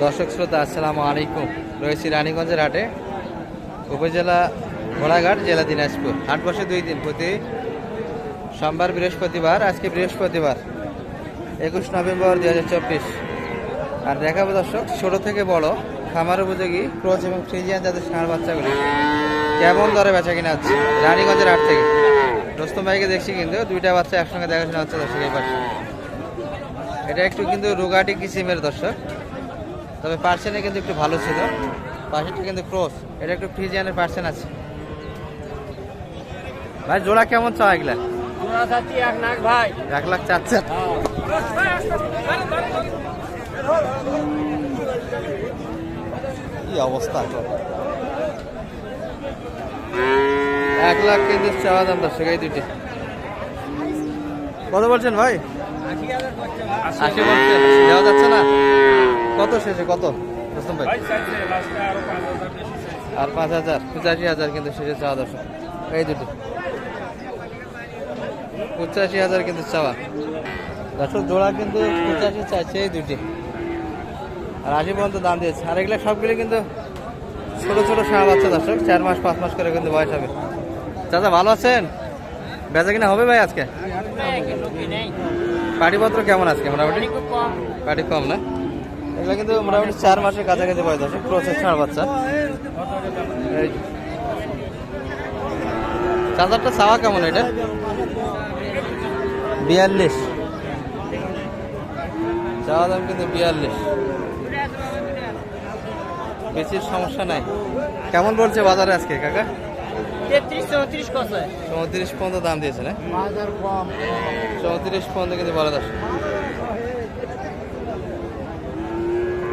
দর্শক শ্রোতা, আসসালামু আলাইকুম। রয়েছি রানীগঞ্জের হাটে, উপজেলা ঘোড়াঘাট, জেলা দিনাজপুর। হাট বসে দুই দিন, প্রতি সোমবার, বৃহস্পতিবার, আজকে বৃহস্পতিবার, একুশ নভেম্বর দুই হাজার চব্বিশ। আর দেখাবো দর্শক, ছোট থেকে বড়, খামার উপযোগী, ক্রোচ এবং ফ্রিজিয়ান যাদের ষাঁড় বাচ্চাগুলি। কেমন দরে বেচা কিনা হচ্ছে? রানীগঞ্জের হাট থেকে। রোস্তম ভাইকে দেখছি কিন্তু, দুইটা বাচ্চা একসঙ্গে দেখাশোনা হচ্ছে দর্শক এই এটা একটু কিন্তু রোগাটি কিসিমের দর্শক। তবে পার্সেন্টে কিন্তু একটু ভালো ছিল। পাশেরটা কিন্তু ক্রস এটা একটু ফ্রিজিয়ানের পার্সেন আছে। ভাই জোড়া কেমন চাওয়া এগুলা? এক নাক ভাই। এক লাখ চাচ্ছেন কি অবস্থা? এক লাখ কিন্তু চাওয়া দাম কত বলছেন ভাই? আশি বলছেন দেওয়া যাচ্ছে না? কত শেষে কত? রোস্তম ভাই? আর পাঁচ হাজার পঁচাশি হাজার কিন্তু শেষে চাওয়া দর্শক। এই দুটি। পঁচাশি হাজার কিন্তু চাওয়া। দর্শক জোড়া কিন্তু পঁচাশি চাইছে এই দুটি। আর আশি পর্যন্ত দাম দিয়েছে। আর এগুলো সবগুলো কিন্তু ছোট ছোট ষাঁড় বাচ্চা দর্শক। চার মাস পাঁচ মাস করে কিন্তু বয়স হবে। চাচা ভালো আছেন? বেচা কিনা হবে ভাই আজকে? পাটিপত্র কেমন আজকে মোটামুটি? পাটি কম না? এগুলো কিন্তু মোটামুটি চার মাসের কাছাকাছি বয়স দর্শক প্রসেস ষাঁড় বাচ্চা। চার্জারটা চাওয়া কেমন এটা? বিয়াল্লিশ। চাওয়া দাম কিন্তু বিয়াল্লিশ। বেশির সমস্যা নাই। কেমন বলছে বাজারে আজকে কাকা? চৌত্রিশ পর্যন্ত দাম দিয়েছে না? চৌত্রিশ পর্যন্ত কিন্তু বলা দশ এইটু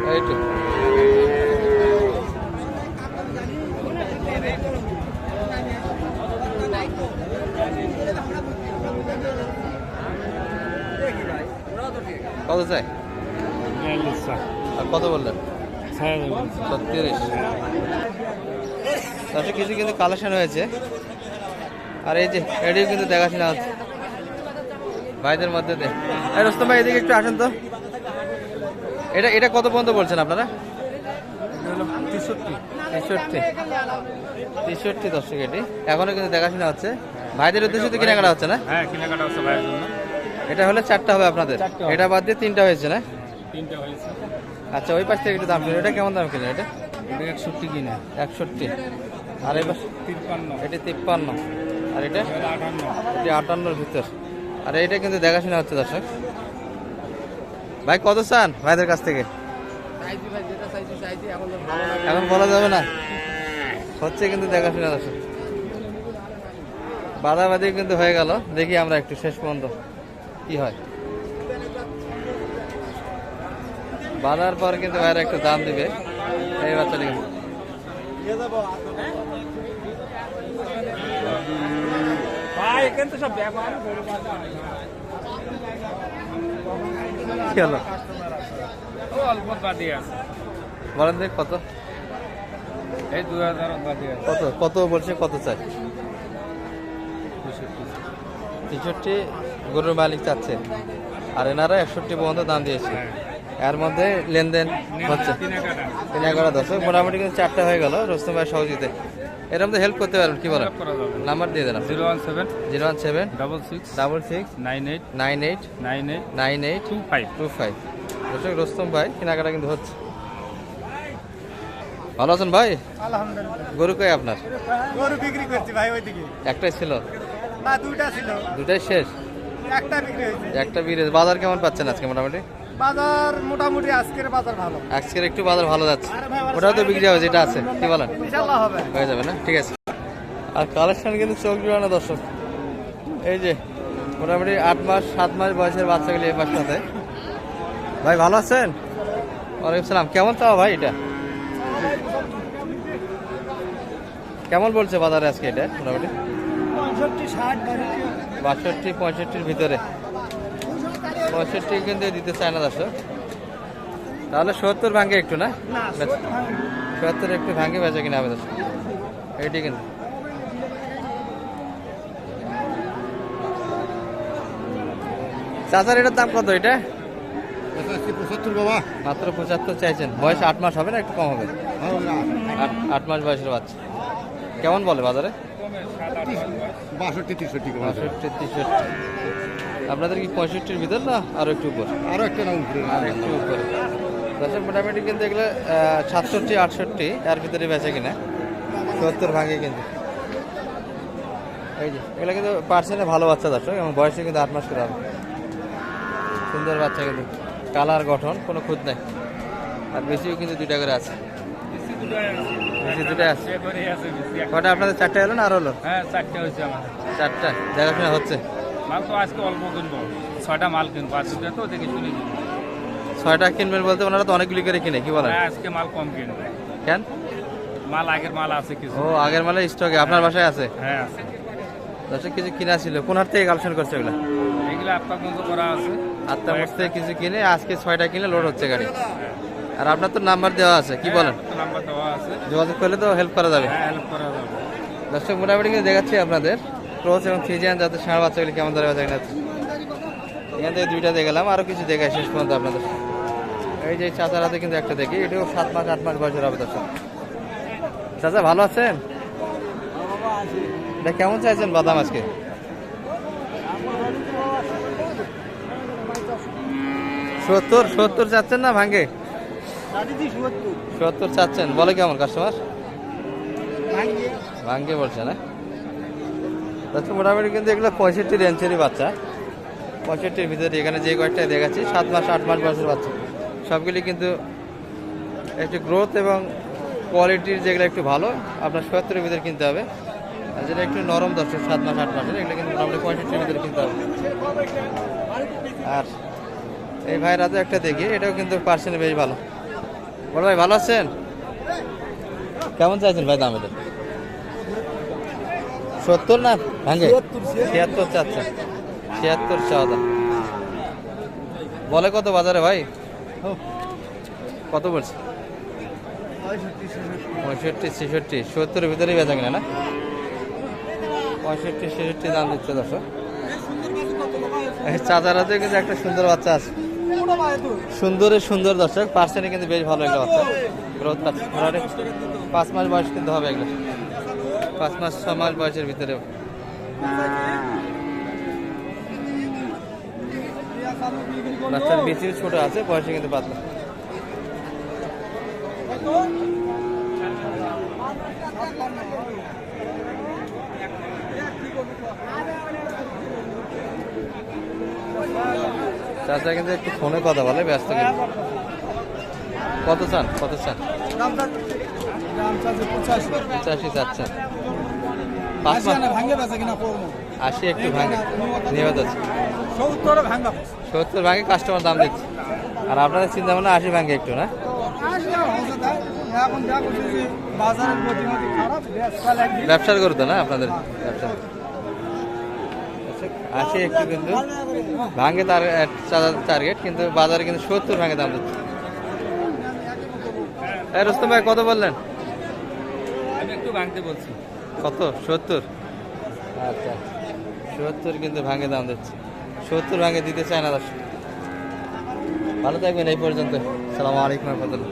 কত চাই? আর কত বললেন? ছত্রিশ। তাতে কিছু কিন্তু কালেকশন হয়েছে। আর এই যে, এটিও কিন্তু দেখাশোনা হচ্ছে। ভাইদের মধ্যে দে। রোস্তম ভাই, এদিকে একটু আসেন তো। এটা এটা কত পর্যন্ত বলছেন আপনারা? তেষট্টি। তেষট্টি। দর্শক এটি। এখনও কিন্তু দেখাশোনা হচ্ছে। ভাইদের উদ্দেশ্যে তো কেনাকাটা হচ্ছে না? হ্যাঁ কেনাকাটা হচ্ছে ভাইয়ের জন্য। এটা হলে চারটা হবে আপনাদের? এটা বাদ দিয়ে তিনটা হয়েছে না? তিনটা হয়েছে। আচ্ছা ওই পাশ থেকে একটু দাম এটা কেমন দাম কিনে এটা? এটা একষট্টি কিনা। একষট্টি। আর তিপ্পান্ন। এটি তিপ্পান্ন। আর এটা? এটা আটান্ন। এটি আটান্নর ভিতর। আর এইটা কিন্তু দেখাশোনা হচ্ছে দর্শক। ভাই, কত চান ভাইদের কাছ থেকে? এখন বলা যাবে না। হচ্ছে কিন্তু দেখাশোনা দর্শক। বাদাবাদি কিন্তু হয়ে গেল। দেখি আমরা একটু শেষ পর্যন্ত কি হয়। বাঁধার পর কিন্তু ভাইরা একটু দাম দিবে। এই বাচ্চাটা কিন্তু ভাই, এখানে তো সব ব্যাপার কত। কত কত বলছে, কত গরুর মালিক চাচ্ছে। আর এনারা একষট্টি পর্যন্ত দাম দিয়েছে। এর মধ্যে লেনদেন হচ্ছে। দশ। মোটামুটি কিন্তু চারটা হয়ে গেল। রোস্তম ভাই সহজিতে এর মধ্যে হেল্প করতে পারবেন কি বলেন? নাম্বার দিয়ে দিলাম zero one seven. Zero one seven. Double six double six nine eight. Nine eight. Nine eight. Nine eight. Two five two five দর্শক রোস্তম ভাই কেনাকাটা কিন্তু হচ্ছে। ভালো আছেন ভাই? আলহামদুলিল্লাহ। গরু কই আপনার? গরু বিক্রি করছি ভাই ওইদিকে। একটাই ছিল? না দুইটা ছিল। দুটাই শেষ? একটা বিক্রি হয়েছে। একটা বিরে বাজার কেমন পাচ্ছেন আজকে মোটামুটি? বাজার মোটামুটি আজকের বাজার ভালো। আজকের একটু বাজার ভালো যাচ্ছে। ওটাও তো বিক্রি হবে যেটা আছে। কি বলেন? ইনশাল্লাহ হবে। হয়ে যাবে না? ঠিক আছে। আর কালেকশন কিন্তু চোখ জোড়ানো দর্শক। এই যে মোটামুটি আট মাস সাত মাস বয়সের বাচ্চাগুলি এই পাশটাতে। ভাই ভালো আছেন? ওয়ালাইকুম সালাম। কেমন চাও ভাই এটা? কেমন বলছে বাজারে আজকে এটা মোটামুটি? ষাট বাষট্টি পঁয়ষট্টির ভিতরে। পঁয়ষট্টি কিন্তু দিতে চায় না দর্শক। তাহলে সত্তর ভাঙে একটু না? সত্তর একটু ভাঙে বেচা কিনা হবে দর্শক। এইটি কিন্তু। চাচার এটার দাম কত এটা? পঁচাত্তর বাবা। মাত্র পঁচাত্তর চাইছেন। বয়স আট মাস হবে না একটু কম হবে? আট মাস বয়সের বাচ্চা। কেমন বলে বাজারে? বাষট্টি তেষট্টি পঁয়ষট্টি তেষট্টি। আপনাদের কি পঁয়ষট্টির ভিতর না আরও একটু উপর? আরও একটা নাম উপরে? আর একটু উপরে। দর্শক মোটামুটি কিন্তু এগুলো সাতষট্টি আটষট্টি এর ভিতরে বেচে কিনা। সত্তর ভাঙে কিন্তু। এই যে এগুলো কিন্তু পার্সেন্টে ভালো বাচ্চা দর্শক এবং বয়সে কিন্তু আট মাস করে হবে। সুন্দর বাচ্চা কিন্তু। কালার গঠন কোনো খুঁত নাই। আর বেশিও কিন্তু দুইটা করে আছে। বেশি আছে। কটা আপনাদের চারটে হলো না আর হলো হ্যাঁ চারটে হয়েছে আমার চারটা দেখাশোনা হচ্ছে। মাল তো আজকে অল্প কিনবো। ছয়টা মাল কিনবো আজকে তো দেখে শুনে ছয়টা কিনবেন বলতে ওনারা তো অনেকগুলি করে কিনে কি বলেন? হ্যাঁ আজকে মাল কম কিনবো। কেন? মাল আগের মাল আছে কিছু। ও আগের মালে স্টকে আপনার বাসায় আছে? হ্যাঁ আছে। দর্শক কিছু কিনা ছিল। কোন হাট থেকে কালেকশন করছে ওগুলো এগুলো আপনার মতো করা আছে। আটটা মোট থেকে কিছু কিনে আজকে ছয়টা কিনে লোড হচ্ছে গাড়ি। আর আপনার তো নাম্বার দেওয়া আছে কি বলেন? নাম্বার দেওয়া আছে। যোগাযোগ করলে তো হেল্প করা যাবে। হ্যাঁ হেল্প করা যাবে। দর্শক মোটামুটি দেখাচ্ছি আপনাদের। ক্রোচ এবং ফিজিয়ান যাতে ষাঁড় বাচ্চাগুলি কেমন ধরে বাচ্চা কিনা এখান থেকে দুইটা দেখলাম আরও কিছু দেখাই শেষ পর্যন্ত আপনাদের। এই যে চাচার হাতে কিন্তু একটা দেখি, এটাও সাত মাস, আট মাস বয়সের হবে দর্শক। চাচা, ভালো আছেন? এটা কেমন চাইছেন বাদাম আজকে? সত্তর সত্তর চাচ্ছেন না ভাঙ্গে? সত্তর চাচ্ছেন, বলে কেমন কাস্টমার ভাঙ্গে বলছে না? আচ্ছা মোটামুটি কিন্তু এগুলো পঁয়ষট্টি রেঞ্চেরই বাচ্চা। পঁয়ষট্টির ভিতরে এখানে যে কয়েকটা দেখাচ্ছি, সাত মাস, আট মাস বয়সের বাচ্চা। সবগুলি কিন্তু একটু গ্রোথ এবং কোয়ালিটির যেগুলো একটু ভালো, আপনার সত্তরের ভিতরে কিনতে হবে। আর যেটা একটু নরম দর্শক, সাত মাস, আট মাসের, এগুলো কিন্তু মোটামুটি পঁয়ষট্টির ভিতরে কিনতে হবে। আর এই ভাইয়ের হাতে একটা দেখি, এটাও কিন্তু পার্সেন্ট বেশ ভালো। বড় ভাই, ভালো আছেন? কেমন চাইছেন ভাই দাম এটা সত্তর না? ভাঙে? ছিয়াত্তর চাচ্ছেন ছিয়াত্তর চাওয়া বলে কত বাজারে ভাই? কত বলছে? পঁয়ষট্টি ছেষট্টি। সত্তরের ভিতরেই বেচা কিনা না? পঁয়ষট্টি ছেষট্টি দাম দিচ্ছে দর্শক। হাতে কিন্তু একটা সুন্দর বাচ্চা আছে। সুন্দরের সুন্দর দর্শক। পার্সেন্টে কিন্তু বেশ ভালো একটা বাচ্চা। গ্রোথ পাচ্ছে। পাঁচ মাস বয়স কিন্তু হবে এগুলো। পাঁচ মাস, ছ মাস বয়সের ভিতরে বাচ্চার বেশিও ছোট আছে, বয়সে কিন্তু পাতলা চাচা কিন্তু একটু ফোনে কথা বলে, ব্যস্ত কত চান? কত চান? আশি একটু ভাঙে। ভাঙে কাস্টমার দাম আর আপনাদের চিন্তা ভাবনা আশি ভাঙে একটু, না? ব্যবসার করতো না, আপনাদের? ব্যবসা। আশি একটু কিন্তু ভাঙে তার টার্গেট কিন্তু বাজারে কিন্তু সত্তর ভাঙে দাম দিচ্ছে। রুস্তম ভাই, কত বললেন? একটু ভাঙতে বলছি। কত? সত্তর? আচ্ছা সত্তর কিন্তু ভাঙে দাম দিচ্ছে। সত্তর ভাঙে দিতে চায় না দর্শক। ভালো থাকবেন এই পর্যন্ত। সালাম আলাইকুম রহমতুল্লাহ।